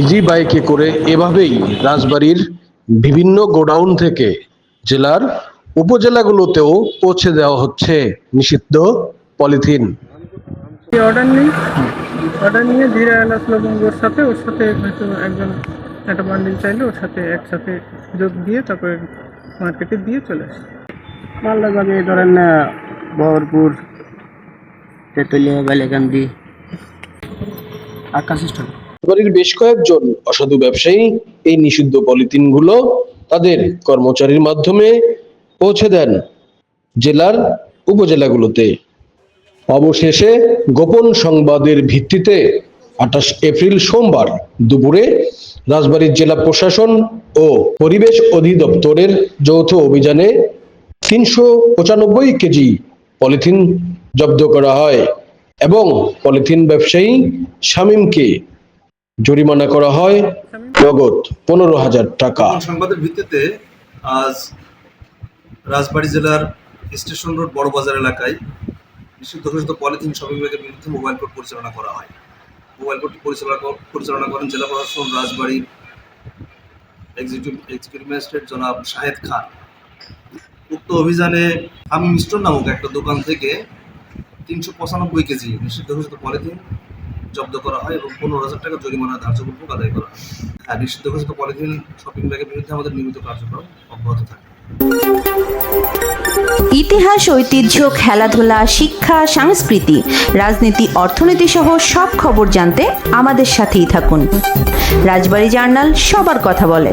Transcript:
Easy বাইকে করে এভাবেই রাজবাড়ির বিভিন্ন গোডাউন থেকে জেলার উপজেলাগুলোতেও পৌঁছে দেওয়া হচ্ছে নিষিদ্ধ পলিথিন। অর্ডার নিই? অর্ডার নিয়ে জিরা এলাচ লবঙ্গর সাথে ওর সাথে হয়তো একজন একটা বান্ডিল চাইলে ওর সাথে একসাথে যোগ দিয়ে তারপরে মার্কেটে দিয়ে চলে আসে। মালদা যাবে ধরেন বহরপুর তেতুলিয়া বেলেকান্দি আকাশ স্টল রাজবাড়ির বেশ কয়েকজন অসাধু ব্যবসায়ী এই নিষিদ্ধ পলিথিনগুলো তাদের কর্মচারীর মাধ্যমে পৌঁছে দেন জেলার উপজেলাগুলোতে। অবশেষে গোপন সংবাদের ভিত্তিতে আঠাশ এপ্রিল সোমবার দুপুরে রাজবাড়ীর জেলা প্রশাসন ও পরিবেশ অধিদপ্তরের যৌথ অভিযানে তিনশো পঁচানব্বই কেজি পলিথিন জব্দ করা হয় এবং পলিথিন ব্যবসায়ী শামীমকে জরিমানা করা হয় নগদ পনেরো হাজার টাকা। সংবাদের ভিত্তিতে আজ রাজবাড়ী জেলার স্টেশন রোড বড় বাজার এলাকায় নিষিদ্ধ ঘোষিত পলিথিন শপিং বিরুদ্ধে মোবাইল কোর্ট পরিচালনা করা হয়। মোবাইল কোর্টটি পরিচালনা পরিচালনা করেন জেলা প্রশাসন রাজবাড়ির এক্সিকিউটিভ এক্সিকিউটিভ ম্যাজিস্ট্রেট জনাব শাহেদ খান। উক্ত অভিযানে আমি মিস্টন নামক একটা দোকান থেকে তিনশো পঁচানব্বই কেজি নিষিদ্ধ ঘোষিত পলিথিন জব্দ করা হয় এবং পনেরো হাজার টাকা জরিমানা ধার্যপূর্বক আদায় করা হয়। হ্যাঁ নিষিদ্ধ ঘোষিত পলিথিন শপিং ব্যাগের বিরুদ্ধে আমাদের নিয়মিত কার্যক্রম অব্যাহত থাকে। ইতিহাস, ঐতিহ্য, খেলাধুলা, শিক্ষা, সংস্কৃতি, রাজনীতি, অর্থনীতি সহ সব খবর জানতে আমাদের সাথেই থাকুন। রাজবাড়ী জার্নাল সবার কথা বলে।